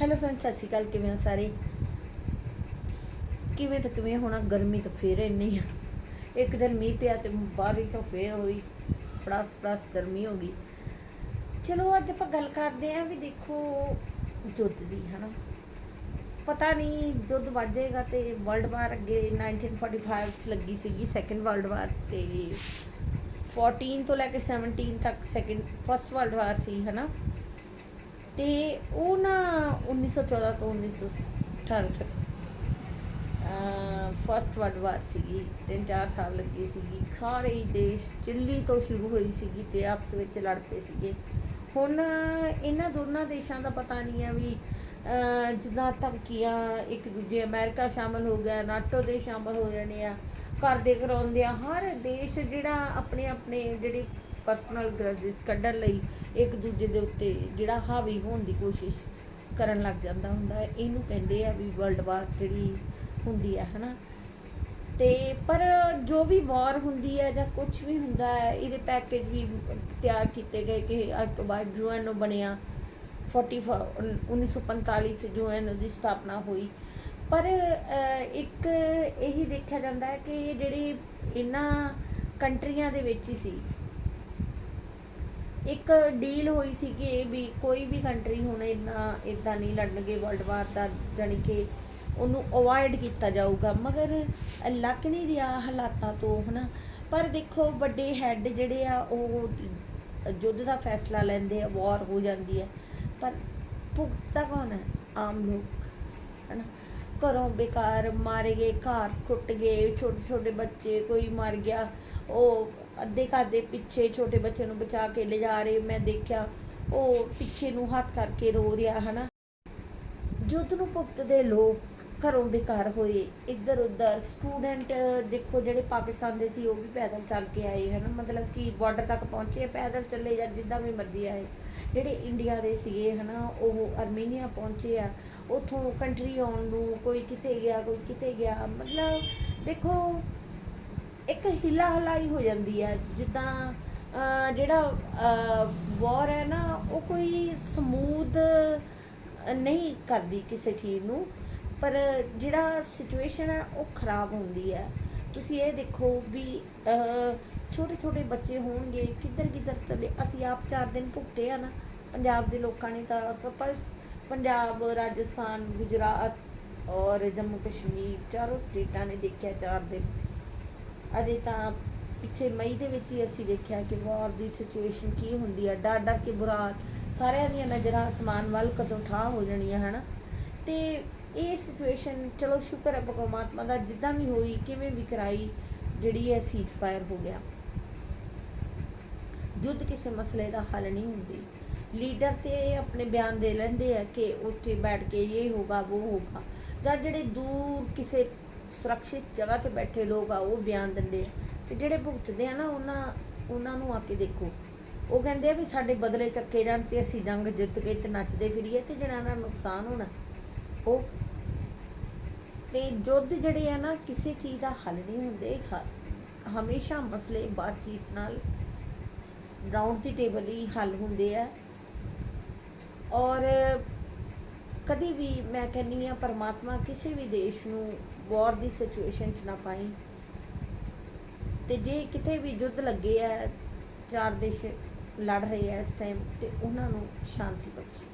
Hello friends ਸਤਿ ਸ਼੍ਰੀ ਅਕਾਲ, ਕਿਵੇਂ ਹੋ ਸਾਰੇ? ਕਿਵੇਂ ਤਾਂ ਕਿਵੇਂ ਹੋਣਾ, ਗਰਮੀ ਤਾਂ ਫੇਰ ਇੰਨੀ ਆ। ਇੱਕ ਦਿਨ ਮੀਂਹ ਪਿਆ ਤੇ ਬਾਰਿਸ਼ ਫੇਰ ਹੋਈ। ਫੜਾਸ ਫੜਾਸ ਗਰਮੀ ਹੋ ਗਈ। ਚਲੋ ਅੱਜ ਆਪਾਂ ਗੱਲ ਕਰਦੇ ਆਂ ਵੀ ਦੇਖੋ ਯੁੱਧ ਦੀ, ਹਨਾ? ਪਤਾ ਨਹੀਂ ਯੁੱਧ ਵੱਜੇਗਾ ਤੇ ਵਰਲਡ ਵਾਰ ਅੱਗੇ 1945 ਚ ਲੱਗੀ ਸੀਗੀ ਸੈਕੰਡ ਵਰਲਡ ਵਾਰ ਤੇ 14 ਤੋਂ ਲੈ ਕੇ 17 ਤੱਕ ਸੈਕੰਡ ਫਰਸਟ ਵਰਲਡ ਵਾਰ ਸੀ, ਹਨਾ? ਤੇ ਉਹ ਨਾ 1914 ਤੋਂ 1918 ਤੱਕ ਫਸਟ ਵਰਲਡ ਵਾਰ ਸੀਗੀ, ਤਿੰਨ ਚਾਰ ਸਾਲ ਲੱਗੀ ਸੀਗੀ। ਸਾਰੇ ਹੀ ਦੇਸ਼ ਚਿੱਲੀ ਤੋਂ ਸ਼ੁਰੂ ਹੋਈ ਸੀਗੀ ਤੇ ਆਪਸ ਵਿੱਚ ਲੜ ਪਏ ਸੀਗੇ। ਹੁਣ ਇਹਨਾਂ ਦੋਨਾਂ ਦੇਸ਼ਾਂ ਦਾ ਪਤਾ ਨਹੀਂ ਆ ਵੀ ਜਿੱਦਾਂ ਧਮਕੀਆਂ ਇੱਕ ਦੂਜੇ ਅਮਰੀਕਾ ਸ਼ਾਮਲ ਹੋ ਗਿਆ, ਨਾਟੋ ਦੇ ਸ਼ਾਮਲ ਹੋ ਜਾਣੇ ਆ ਕਰਦੇ ਕਰਾਉਂਦੇ ਆ। ਹਰ ਦੇਸ਼ ਜਿਹੜਾ ਆਪਣੇ ਆਪਣੇ ਜਿਹੜੇ ਪਰਸਨਲ ਗ੍ਰਜਸ ਕੱਢਣ ਲਈ ਇੱਕ ਦੂਜੇ ਦੇ ਉੱਤੇ ਜਿਹੜਾ ਹਾਵੀ ਹੋਣ ਦੀ ਕੋਸ਼ਿਸ਼ ਕਰਨ ਲੱਗ ਜਾਂਦਾ ਹੁੰਦਾ ਇਹਨੂੰ ਕਹਿੰਦੇ ਆ ਵੀ ਵਰਲਡ ਵਾਰ ਜਿਹੜੀ ਹੁੰਦੀ ਹੈ ਹਨਾ। ਤੇ ਪਰ ਜੋ ਵੀ ਵਾਰ ਹੁੰਦੀ ਹੈ ਜਾਂ ਕੁਝ ਵੀ ਹੁੰਦਾ ਹੈ, ਇਹਦੇ ਪੈਕੇਜ ਵੀ ਤਿਆਰ ਕੀਤੇ ਗਏ ਕਿ ਅੱਜ ਤੋਂ ਬਾਅਦ ਯੂਐਨਓ ਬਣਿਆ। 40 1945 ਚ ਯੂਐਨਓ ਦੀ ਸਥਾਪਨਾ ਹੋਈ। ਪਰ ਇੱਕ ਇਹੀ ਦੇਖਿਆ ਜਾਂਦਾ ਹੈ ਕਿ ਇਹ ਜਿਹੜੀ ਇਹਨਾਂ ਕੰਟਰੀਆਂ ਦੇ ਵਿੱਚ ਹੀ ਸੀ। ਇੱਕ ਡੀਲ ਹੋਈ ਸੀ ਕਿ ਵੀ ਕੋਈ ਵੀ ਕੰਟਰੀ ਹੁਣ ਇੰਨਾ ਇਦਾਂ ਨਹੀਂ ਲੜਨਗੇ ਵਰਲਡ ਵਾਰ ਦਾ ਜਾਣੀ ਕਿ ਉਹਨੂੰ ਅਵੋਇਡ ਕੀਤਾ ਜਾਊਗਾ। ਮਗਰ ਲੱਗ ਨਹੀਂ ਰਿਹਾ ਹਾਲਾਤਾਂ ਤੋਂ, ਹਨਾ? ਪਰ ਦੇਖੋ, ਵੱਡੇ ਹੈੱਡ ਜਿਹੜੇ ਆ, ਉਹ ਯੁੱਧ ਦਾ ਫੈਸਲਾ ਲੈਂਦੇ ਆ ਵਾਰ ਹੋ ਜਾਂਦੀ ਹੈ ਪਰ ਭੁਗਤਾ ਕੌਣ ਹੈ ਆਮ ਲੋਕ, ਹਨਾ? ਘਰੋਂ ਬੇਕਾਰ ਮਾਰੇ ਗਏ, ਘਰ ਟੁੱਟ ਗਏ ਛੋਟੇ ਛੋਟੇ ਬੱਚੇ, ਕੋਈ ਮਰ ਗਿਆ। ਉਹ ਅੱਧੇ ਘਰ ਦੇ ਪਿੱਛੇ ਛੋਟੇ ਬੱਚੇ ਨੂੰ ਬਚਾ ਕੇ ਲਿਜਾ ਰਹੇ, ਮੈਂ ਦੇਖਿਆ, ਉਹ ਪਿੱਛੇ ਨੂੰ ਹੱਥ ਕਰਕੇ ਰੋ ਰਿਹਾ, ਹਨਾ। ਯੁੱਧ ਨੂੰ ਭੁਗਤਦੇ ਲੋਕ ਘਰੋਂ ਬੇਕਾਰ ਹੋਏ। ਇੱਧਰ ਉੱਧਰ ਸਟੂਡੈਂਟ, ਦੇਖੋ ਜਿਹੜੇ ਪਾਕਿਸਤਾਨ ਦੇ ਸੀ, ਉਹ ਵੀ ਪੈਦਲ ਚੱਲ ਕੇ ਆਏ, ਹਨ। ਮਤਲਬ ਕਿ ਬਾਰਡਰ ਤੱਕ ਪਹੁੰਚੇ, ਪੈਦਲ ਚੱਲੇ ਜਾਂ ਜਿੱਦਾਂ ਵੀ ਮਰਜ਼ੀ ਆਏ। ਜਿਹੜੇ ਇੰਡੀਆ ਦੇ ਸੀਗੇ, ਹਨਾ, ਉਹ ਅਰਮੀਨੀਆ ਪਹੁੰਚੇ ਆ। ਉਥੋਂ ਕੰਟਰੀ ਆਉਣ ਨੂੰ ਕੋਈ ਕਿਤੇ ਗਿਆ, ਕੋਈ ਕਿਤੇ ਗਿਆ। ਮਤਲਬ ਦੇਖੋ ਇੱਕ ਹਿਲਾ ਹਲਾਈ ਹੋ ਜਾਂਦੀ ਹੈ, ਜਿੱਦਾਂ ਜਿਹੜਾ ਵਾਰ ਹੈ ਨਾ, ਉਹ ਕੋਈ ਸਮੂਥ ਨਹੀਂ ਕਰਦੀ ਕਿਸੇ ਚੀਜ਼ ਨੂੰ, ਪਰ ਜਿਹੜਾ ਸਿਚੁਏਸ਼ਨ ਹੈ, ਉਹ ਖਰਾਬ ਹੁੰਦੀ ਹੈ। ਤੁਸੀਂ ਇਹ ਦੇਖੋ ਵੀ ਛੋਟੇ ਛੋਟੇ ਬੱਚੇ ਹੋਣਗੇ ਕਿੱਧਰ ਕਿੱਧਰ ਚਲੇ, ਅਸੀਂ ਆਪ ਚਾਰ ਦਿਨ ਭੁਗਤੇ ਆ ਨਾ, ਪੰਜਾਬ ਦੇ ਲੋਕਾਂ ਨੇ ਤਾਂ ਸਪਸ਼ ਪੰਜਾਬ, ਰਾਜਸਥਾਨ, ਗੁਜਰਾਤ ਔਰ ਜੰਮੂ ਕਸ਼ਮੀਰ ਚਾਰੋਂ ਸਟੇਟਾਂ ਨੇ ਦੇਖਿਆ ਚਾਰ ਦਿਨ। ਅਜੇ ਤਾਂ ਪਿੱਛੇ ਮਈ ਦੇ ਵਿੱਚ ਹੀ ਅਸੀਂ ਦੇਖਿਆ ਕਿ ਵਾਰ ਦੀ ਸਿਚੁਏਸ਼ਨ ਕੀ ਹੁੰਦੀ ਹੈ ਡਰ ਡਰ ਕੇ ਬੁਰਾ ਸਾਰਿਆਂ ਦੀਆਂ ਨਜ਼ਰਾਂ ਅਸਮਾਨ ਵੱਲ ਕਦੋਂ ਠਾਹ ਹੋ ਜਾਣੀਆਂ, ਹਨਾ? ਤੇ ਇਹ ਸਿਚੁਏਸ਼ਨ ਚਲੋ ਸ਼ੁਕਰ ਹੈ ਪਰਮਾਤਮਾ ਦਾ, ਜਿੱਦਾਂ ਵੀ ਹੋਈ, ਕਿਵੇਂ ਵੀ ਕਰਾਈ, ਜਿਹੜੀ ਹੈ ਸੀਜ਼ ਫਾਇਰ ਹੋ ਗਿਆ। ਜੁੱਧ ਕਿਸੇ ਮਸਲੇ ਦਾ ਹੱਲ ਨਹੀਂ ਹੁੰਦੀ। ਲੀਡਰ ਤੇ ਆਪਣੇ ਬਿਆਨ ਦੇ ਲੈਂਦੇ ਆ ਕਿ ਉੱਥੇ ਬੈਠ ਕੇ ਇਹ ਹੋਗਾ ਉਹ ਹੋਗਾ ਜਾਂ ਜਿਹੜੇ ਦੂਰ ਕਿਸੇ ਸੁਰੱਖਿਅਤ ਜਗ੍ਹਾ ਤੇ ਬੈਠੇ ਲੋਕ ਆ, ਉਹ ਬਿਆਨ ਦਿੰਦੇ ਆ। ਤੇ ਜਿਹੜੇ ਭੁਗਤਦੇ ਆ ਨਾ, ਉਹਨਾਂ ਉਹਨਾਂ ਨੂੰ ਆ ਕੇ ਦੇਖੋ। ਉਹ ਕਹਿੰਦੇ ਆ ਵੀ ਸਾਡੇ ਬਦਲੇ ਚੱਕੇ ਜਾਣ ਤੇ ਅਸੀਂ ਜੰਗ ਜਿੱਤ ਕੇ ਤੇ ਨੱਚਦੇ ਫਿਰੀਏ ਤੇ ਜਿਹੜਾ ਨਾਲ ਨੁਕਸਾਨ ਹੋਣਾ, ਉਹ ਤੇ ਯੁੱਧ ਜਿਹੜੇ ਆ ਨਾ, ਕਿਸੇ ਚੀਜ਼ ਦਾ ਹੱਲ ਨਹੀਂ ਹੁੰਦੇ। ਖ- ਹਮੇਸ਼ਾ ਮਸਲੇ ਬਾਤਚੀਤ ਨਾਲ ਰਾਉਂਡ ਦੀ ਟੇਬਲ ਹੀ ਹੱਲ ਹੁੰਦੇ ਆ। ਔਰ ਕਦੀ ਵੀ ਮੈਂ ਕਹਿੰਨੀ ਆ ਪਰਮਾਤਮਾ ਕਿਸੇ ਵੀ ਦੇਸ਼ ਨੂੰ ਵਾਰ ਦੀ ਸਿਚੁਏਸ਼ਨ 'ਚ ਨਾ ਪਾਈ। ਤੇ ਜੇ ਕਿਤੇ ਵੀ ਯੁੱਧ ਲੱਗੇ ਆ, ਚਾਰ ਦੇਸ਼ ਲੜ ਰਹੇ ਆ ਇਸ ਟਾਈਮ ਤੇ ਉਹਨਾਂ ਨੂੰ ਸ਼ਾਂਤੀ ਬਖਸ਼ੇ।